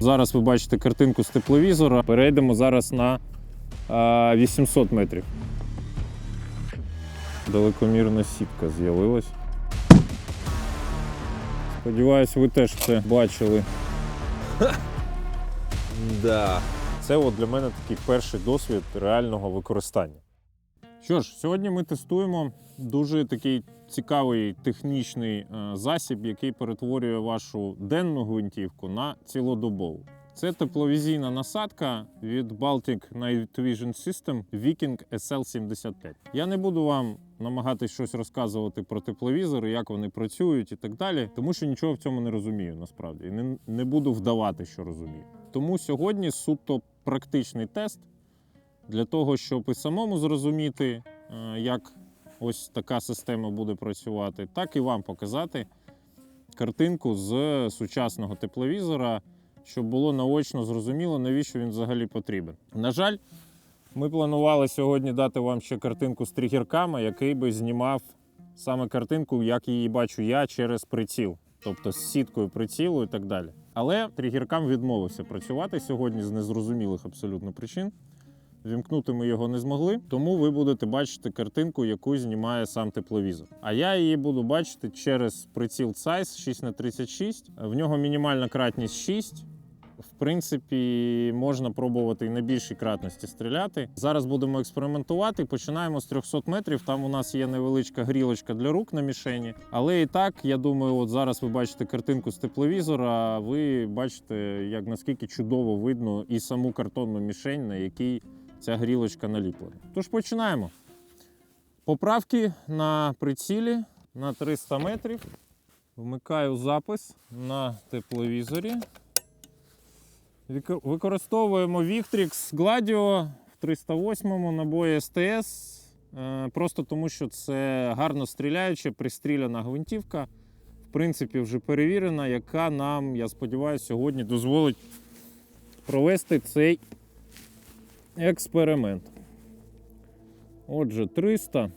Зараз ви бачите картинку з тепловізора. Перейдемо зараз на 800 метрів. Далекомірна сітка з'явилась. Сподіваюсь, ви теж це бачили. Да. Це от для мене такий перший досвід реального використання. Що ж, сьогодні ми тестуємо дуже такий цікавий технічний е, засіб, який перетворює вашу денну гвинтівку на цілодобову. Це тепловізійна насадка від Baltic Night Vision System Viking SL75. Я не буду вам намагатись щось розказувати про тепловізори, як вони працюють і так далі, тому що нічого в цьому не розумію насправді. І не, не буду вдавати, що розумію. Тому сьогодні суто практичний тест для того, щоб і самому зрозуміти, е, як ось така система буде працювати, так і вам показати картинку з сучасного тепловізора, щоб було наочно зрозуміло, навіщо він взагалі потрібен. На жаль, ми планували сьогодні дати вам ще картинку з тригірками, який би знімав саме картинку, як її бачу я через приціл, тобто з сіткою прицілу і так далі. Але тригіркам відмовився працювати сьогодні з незрозумілих абсолютно причин. Вімкнути ми його не змогли, тому ви будете бачити картинку, яку знімає сам тепловізор. А я її буду бачити через приціл Zeiss 6х36. В нього мінімальна кратність 6. В принципі, можна пробувати і на більшій кратності стріляти. Зараз будемо експериментувати. Починаємо з 300 метрів. Там у нас є невеличка грілочка для рук на мішені. Але і так, я думаю, от зараз ви бачите картинку з тепловізора. Ви бачите, як наскільки чудово видно і саму картонну мішень, на якій ця грілочка наліплена. Тож починаємо. Поправки на прицілі на 300 метрів. Вмикаю запис на тепловізорі. Використовуємо Victrix Gladio в 308 набої СТС. е, Просто тому, що це гарно стріляюча, пристріляна гвинтівка. В принципі, вже перевірена, яка нам, я сподіваюся, сьогодні дозволить провести цей експеримент. Отже, 300.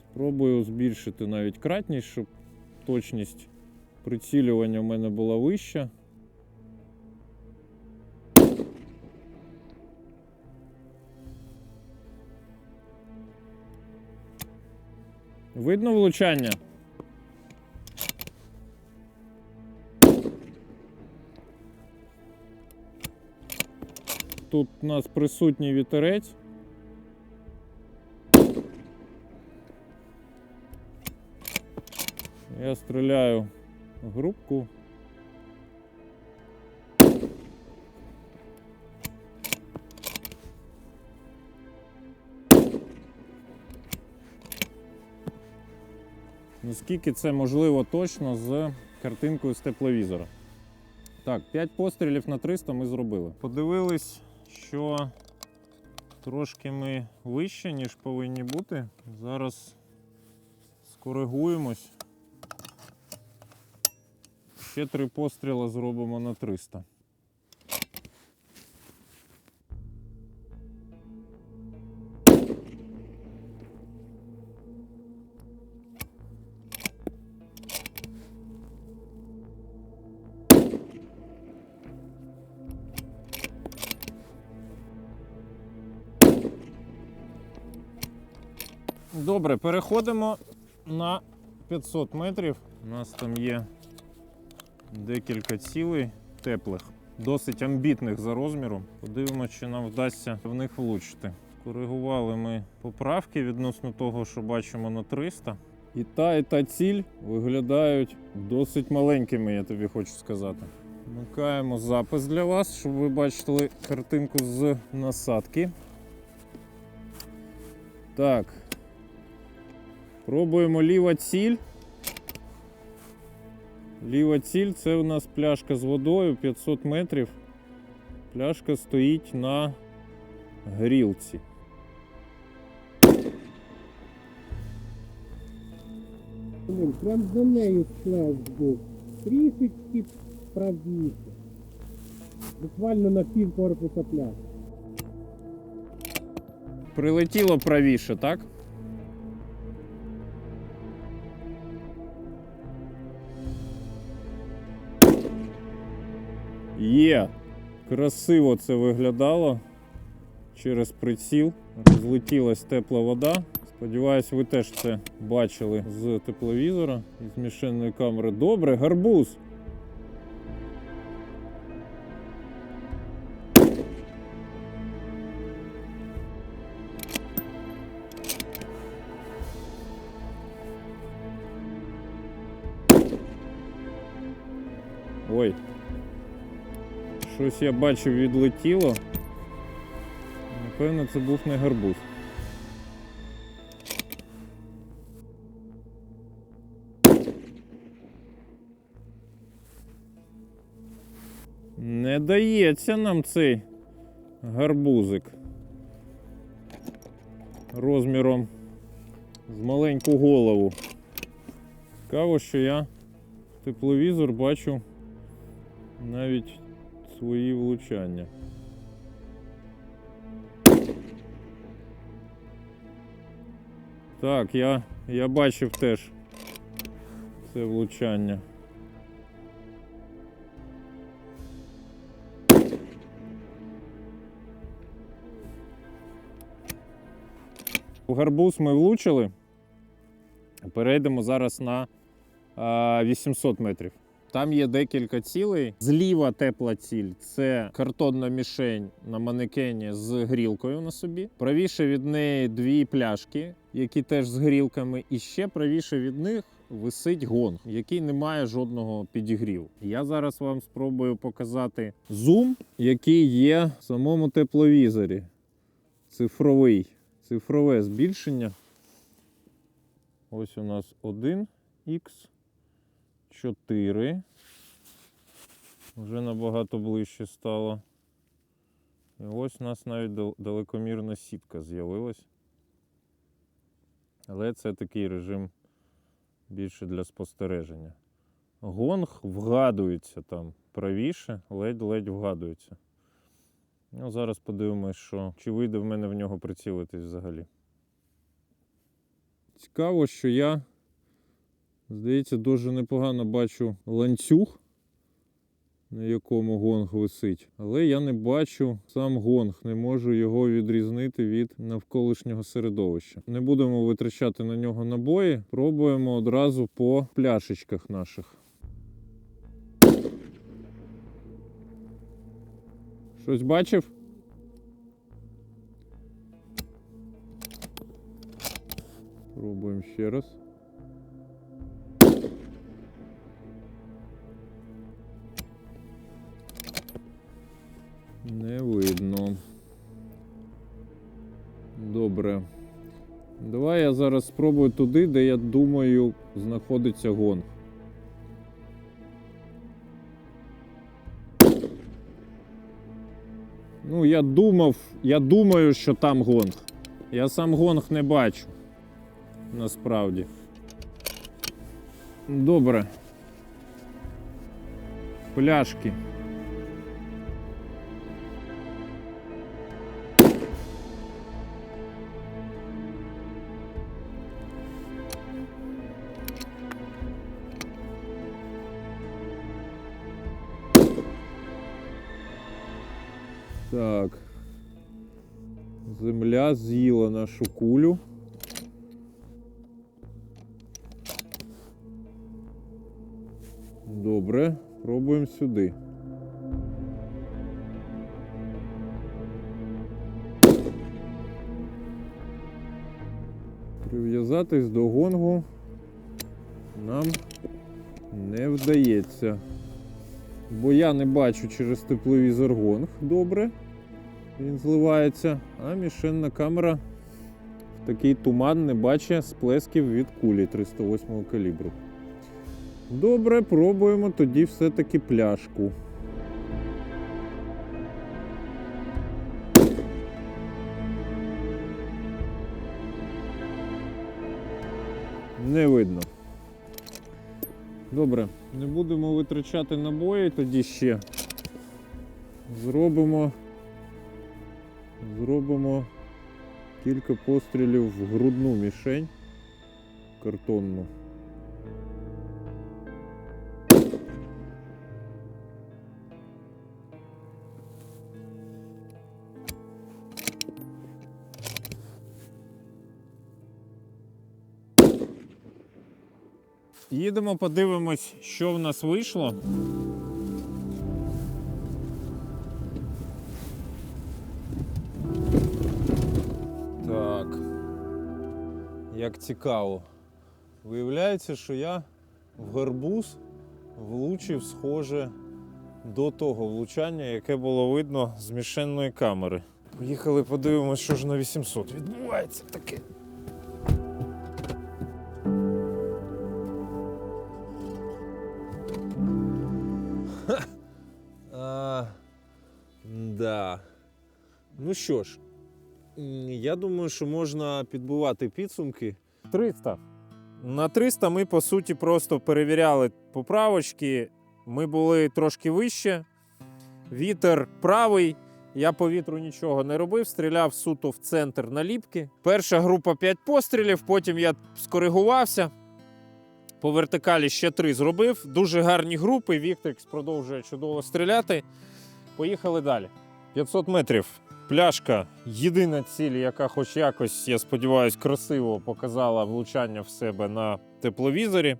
Спробую збільшити навіть кратність, щоб точність прицілювання в мене була вища. Видно влучання? Тут у нас присутній вітерець. Я стріляю в грубку. Наскільки це можливо точно з картинкою з тепловізора. Так, 5 пострілів на 300 ми зробили. Подивились, що трошки ми вище, ніж повинні бути. Зараз скоригуємось. Ще три постріли зробимо на 300. Добре, переходимо на 500 метрів. У нас там є декілька цілей теплих, досить амбітних за розміром. Подивимося, чи нам вдасться в них влучити. Коригували ми поправки відносно того, що бачимо на 300. І та, і та ціль виглядають досить маленькими, я тобі хочу сказати. Вмикаємо запис для вас, щоб ви бачили картинку з насадки. Так. Пробуємо ліва ціль. Ліва ціль це у нас пляшка з водою 500 метрів. Пляшка стоїть на грілці. Прям за нею склав був. Трішечки правіше. Буквально на пів корпуса пляж. Прилетіло правіше, так? Є! Красиво це виглядало через приціл. Розлетілась тепла вода. Сподіваюсь, ви теж це бачили з тепловізора і з мішенної камери. Добре, гарбуз! Ой. Щось я бачив відлетіло. Напевно, це був не гарбуз. Не дається нам цей гарбузик розміром з маленьку голову. Цікаво, що я тепловізор бачу навіть свої влучання. Так, я, я бачив теж це влучання. У гарбуз ми влучили. Перейдемо зараз на а, 800 метрів. Там є декілька цілей. Зліва тепла ціль це картонна мішень на манекені з грілкою на собі. Правіше від неї дві пляшки, які теж з грілками. І ще правіше від них висить гонг, який не має жодного підігріву. Я зараз вам спробую показати зум, який є в самому тепловізорі. Цифровий, цифрове збільшення. Ось у нас 1х. 4. Вже набагато ближче стало. І ось у нас навіть далекомірна сітка з'явилась. Але це такий режим більше для спостереження. Гонг вгадується там правіше, ледь-ледь вгадується. Ну, зараз подивимось, що чи вийде в мене в нього прицілитись взагалі. Цікаво, що я Здається, дуже непогано бачу ланцюг, на якому гонг висить. Але я не бачу сам гонг, не можу його відрізнити від навколишнього середовища. Не будемо витрачати на нього набої, пробуємо одразу по пляшечках наших. Щось бачив? Пробуємо ще раз. Не видно. Добре. Давай я зараз спробую туди, де я думаю знаходиться гонг. Ну, я думав, я думаю, що там гонг. Я сам гонг не бачу. Насправді. Добре. Пляшки. Земля з'їла нашу кулю. Добре, пробуємо сюди. Прив'язатись до гонгу нам не вдається. Бо я не бачу через тепловізор гонг добре. Він зливається, а мішенна камера в такий туман не бачить сплесків від кулі 308 калібру. Добре, пробуємо тоді все-таки пляшку. Не видно. Добре, не будемо витрачати набої, тоді ще зробимо, зробимо кілька пострілів в грудну мішень картонну. Їдемо, подивимось, що в нас вийшло. Як цікаво. Виявляється, що я в гарбуз влучив схоже до того влучання, яке було видно з мішенної камери. Поїхали подивимось, що ж на 800 відбувається таке. А, да. Ну що ж, я думаю, що можна підбивати підсумки. 300. На 300 ми, по суті, просто перевіряли поправочки. Ми були трошки вище. Вітер правий. Я по вітру нічого не робив, стріляв суто в центр наліпки. Перша група 5 пострілів, потім я скоригувався. По вертикалі ще три зробив. Дуже гарні групи. Віктрикс продовжує чудово стріляти. Поїхали далі. 500 метрів. Пляшка єдина ціль, яка, хоч якось, я сподіваюся, красиво показала влучання в себе на тепловізорі.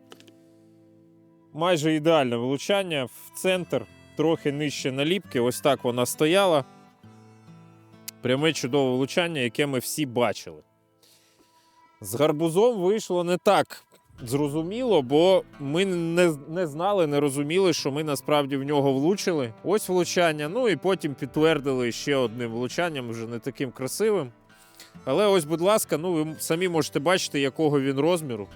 Майже ідеальне влучання в центр, трохи нижче наліпки. Ось так вона стояла. Пряме чудове влучання, яке ми всі бачили. З гарбузом вийшло не так зрозуміло, бо ми не, не знали, не розуміли, що ми насправді в нього влучили. Ось влучання. Ну і потім підтвердили ще одним влучанням, вже не таким красивим. Але ось, будь ласка, ну ви самі можете бачити, якого він розміру.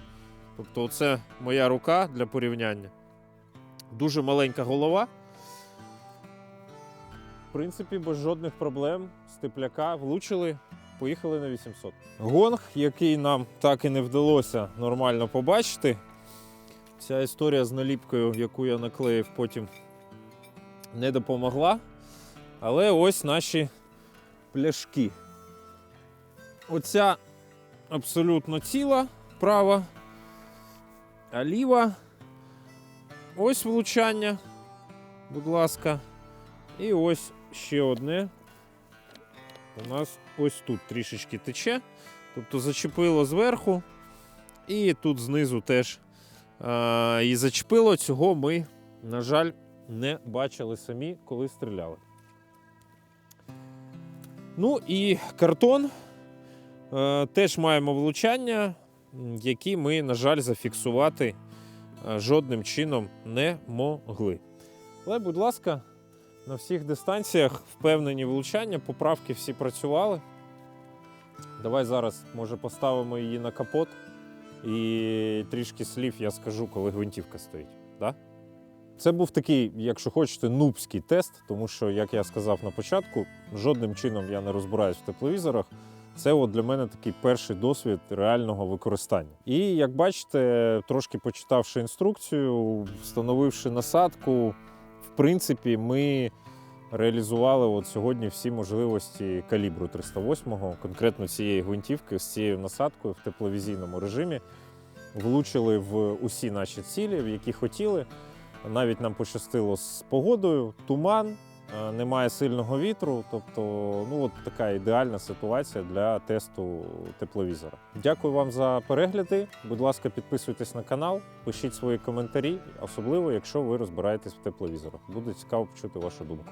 Тобто, це моя рука для порівняння. Дуже маленька голова. В принципі, без жодних проблем з тепляка влучили, поїхали на 800. Гонг, який нам так і не вдалося нормально побачити. Ця історія з наліпкою, яку я наклеїв, потім не допомогла. Але ось наші пляшки. Оця абсолютно ціла права, а ліва. Ось влучання, будь ласка. І ось ще одне. У нас ось тут трішечки тече. Тобто зачепило зверху, і тут знизу теж а, і зачепило. Цього ми, на жаль, не бачили самі, коли стріляли. Ну і картон. Е, теж маємо влучання, які ми, на жаль, зафіксувати е, жодним чином не могли. Але, будь ласка, на всіх дистанціях впевнені влучання, поправки всі працювали. Давай зараз, може, поставимо її на капот і трішки слів я скажу, коли гвинтівка стоїть. Да? Це був такий, якщо хочете, нубський тест, тому що, як я сказав на початку, жодним чином я не розбираюсь в тепловізорах. Це от для мене такий перший досвід реального використання. І як бачите, трошки почитавши інструкцію, встановивши насадку, принципі, ми реалізували от сьогодні всі можливості калібру 308-го, конкретно цієї гвинтівки з цією насадкою в тепловізійному режимі. Влучили в усі наші цілі, в які хотіли. Навіть нам пощастило з погодою, туман, немає сильного вітру. Тобто, ну от така ідеальна ситуація для тесту тепловізора. Дякую вам за перегляди. Будь ласка, підписуйтесь на канал, пишіть свої коментарі, особливо якщо ви розбираєтесь в тепловізорах. Буде цікаво почути вашу думку.